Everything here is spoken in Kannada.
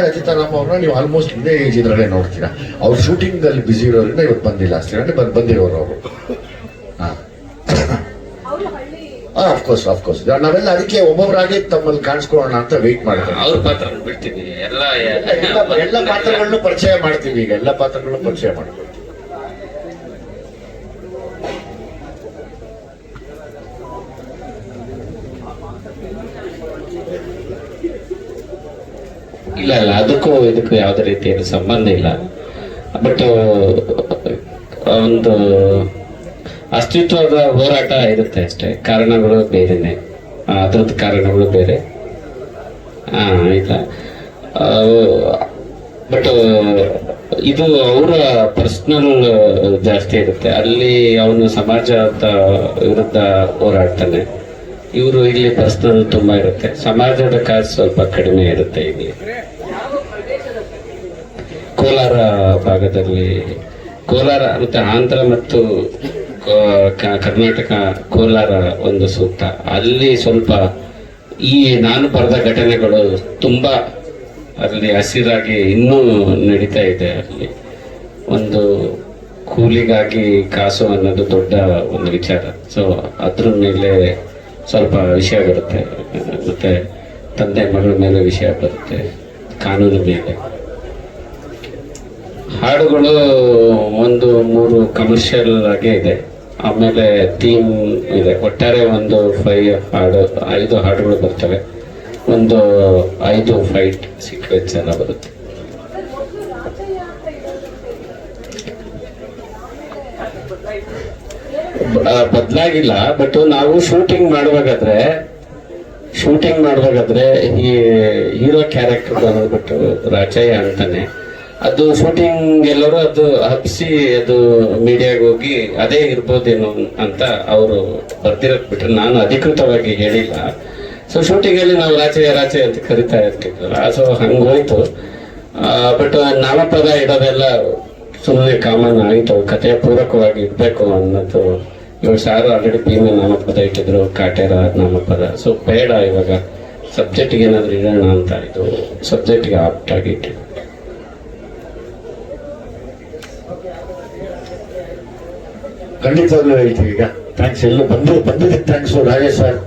ರಚಿತಾರಾಮ್ ಅವ್ರನ್ನ ನೀವು ಆಲ್ಮೋಸ್ಟ್ ಇದೇ ಏಜ್ ಇದ್ರಲ್ಲೇ ನೋಡ್ತೀರಾ. ಅವ್ರು ಶೂಟಿಂಗ್ ಅಲ್ಲಿ ಬಿಸಿ ಇರೋದ್ರಿಂದ ಇವತ್ತು ಬಂದಿಲ್ಲ. ಅಷ್ಟೇ ಅಂದ್ರೆ ಬಂದ್ ಬಂದಿರೋರು ಅವರು. ಹಾ. ಅಫ್ಕೋರ್ಸ್ ಅಫ್ಕೋರ್ಸ್ ನಾವೆಲ್ಲ ಅದಕ್ಕೆ ಒಬ್ಬೊಬ್ಬರಾಗಿ ತಮ್ಮಲ್ಲಿ ಕಾಣಿಸ್ಕೊಳ್ಳೋಣ ಅಂತ ವೆಯ್ಟ್ ಮಾಡ್ತೀವಿ. ಅವ್ರ ಪಾತ್ರ ಬಿಡ್ತೀವಿ. ಎಲ್ಲ ಎಲ್ಲ ಪಾತ್ರಗಳನ್ನು ಪರಿಚಯ ಮಾಡ್ತೀವಿ ಈಗ. ಎಲ್ಲ ಪಾತ್ರಗಳನ್ನು ಪರಿಚಯ ಮಾಡ್ತೀವಿ. ಇಲ್ಲ ಇಲ್ಲ ಅದಕ್ಕೂ ಇದಕ್ಕೂ ಯಾವುದೇ ರೀತಿಯ ಸಂಬಂಧ ಇಲ್ಲ. ಬಟ್ ಒಂದು ಅಸ್ತಿತ್ವದ ಹೋರಾಟ ಇರುತ್ತೆ ಅಷ್ಟೇ. ಕಾರಣಗಳು ಬೇರೆನೆ. ಅದ್ರದ್ದು ಕಾರಣಗಳು ಬೇರೆ. ಆ, ಇಲ್ಲ. ಬಟ್ ಇದು ಅವರ ಪರ್ಸನಲ್ ಜಾಸ್ತಿ ಇರುತ್ತೆ. ಅಲ್ಲಿ ಅವನು ಸಮಾಜದ ವಿರುದ್ಧ ಹೋರಾಡ್ತಾನೆ. ಇವರು ಇಲ್ಲಿ ಪರಿಸ್ಥಿತಿ ತುಂಬಾ ಇರುತ್ತೆ. ಸಮಾಜದ ಕಾಸು ಸ್ವಲ್ಪ ಕಡಿಮೆ ಇರುತ್ತೆ ಇಲ್ಲಿ. ಕೋಲಾರ ಭಾಗದಲ್ಲಿ, ಕೋಲಾರ ಮತ್ತೆ ಆಂಧ್ರ ಮತ್ತು ಕರ್ನಾಟಕ ಕೋಲಾರ ಒಂದು ಸೂಕ್ತ. ಅಲ್ಲಿ ಸ್ವಲ್ಪ ಈ ನಾನು ಬರೆದ ಘಟನೆಗಳು ತುಂಬಾ ಅಲ್ಲಿ ಹಸಿರಾಗಿ ಇನ್ನೂ ನಡೀತಾ ಇದೆ ಅಲ್ಲಿ. ಒಂದು ಕೂಲಿಗಾಗಿ ಕಾಸು ಅನ್ನೋದು ದೊಡ್ಡ ಒಂದು ವಿಚಾರ. ಸೊ ಅದ್ರ ಮೇಲೆ ಸ್ವಲ್ಪ ವಿಷಯ ಬರುತ್ತೆ. ಮತ್ತೆ ತಂದೆ ಮಗಳ ಮೇಲೆ ವಿಷಯ ಬರುತ್ತೆ. ಕಾನೂನು ಮೇಲೆ. ಹಾಡುಗಳು ಒಂದು ಮೂರು ಕಮರ್ಷಿಯಲ್ ಆಗೇ ಇದೆ. ಆಮೇಲೆ ಥೀಮ್ ಇದೆ. ಒಟ್ಟಾರೆ ಒಂದು ಫೈವ್ ಹಾಡು ಐದು ಹಾಡುಗಳು ಬರ್ತವೆ. ಒಂದು ಐದು ಫೈಟ್ ಸೀಕ್ವೆನ್ಸ್ ಎಲ್ಲ ಬರುತ್ತೆ. ಬದಲಾಗಿಲ್ಲ ಬಟ್ ನಾವು ಶೂಟಿಂಗ್ ಮಾಡುವಾಗಾದ್ರೆ ಶೂಟಿಂಗ್ ಮಾಡುವಾಗಾದ್ರೆ ಈ ಹೀರೋ ಕ್ಯಾರೆಕ್ಟರ್ ಬಂದ್ಬಿಟ್ಟು ರಾಜಯ್ಯ ಅಂತಾನೆ. ಅದು ಶೂಟಿಂಗ್ ಎಲ್ಲರೂ ಅದು ಹಬ್ಸಿ ಅದು ಮೀಡಿಯಾಗ ಹೋಗಿ ಅದೇ ಇರ್ಬೋದೇನೋ ಅಂತ ಅವರು ಬರ್ದಿರಕ್ ಬಿಟ್ರೆ ನಾನು ಅಧಿಕೃತವಾಗಿ ಹೇಳಿಲ್ಲ. ಸೊ ಶೂಟಿಂಗ್ ಅಲ್ಲಿ ನಾವು ರಾಜಯ್ಯ ರಾಜಯ್ಯ ಅಂತ ಕರಿತಾ ಇರ್ತಿದ್ವಲ್ಲ ಸೊ ಹಂಗ ಹೋಯ್ತು ಬಟ್ ನಾಮಪದ ಇಡೋದೆಲ್ಲ ಸುಮ್ಮನೆ ಕಾಮನ್ ಆಯಿತು, ಕಥೆಯ ಪೂರಕವಾಗಿ ಇರಬೇಕು ಅನ್ನೋದು ಇವಾಗ ಸಾರು ಆಲ್ರೆಡಿ ಭೀಮ ನಾಮಪದ ಇಟ್ಟಿದ್ರು, ಕಾಟೇರ ನಾಮಪದ. ಸೊ ಬೇಡ ಇವಾಗ. ಸಬ್ಜೆಕ್ಟ್ಗೆ ಏನಾದರೂ ಇರೋಣ ಅಂತ ಇದು ಸಬ್ಜೆಕ್ಟ್ಗೆ ಆಪ್ಟ್ ಆಗಿ ಖಂಡಿತ ಖಂಡಿತವಾಗ್ಲೂ ಈಗ. ಥ್ಯಾಂಕ್ಸ್ ಎಲ್ಲ ಬಂದು, ಬಂದಿದ್ದಕ್ಕೆ ಥ್ಯಾಂಕ್ಸ್ ರಾಜೇಶ್ ಸರ್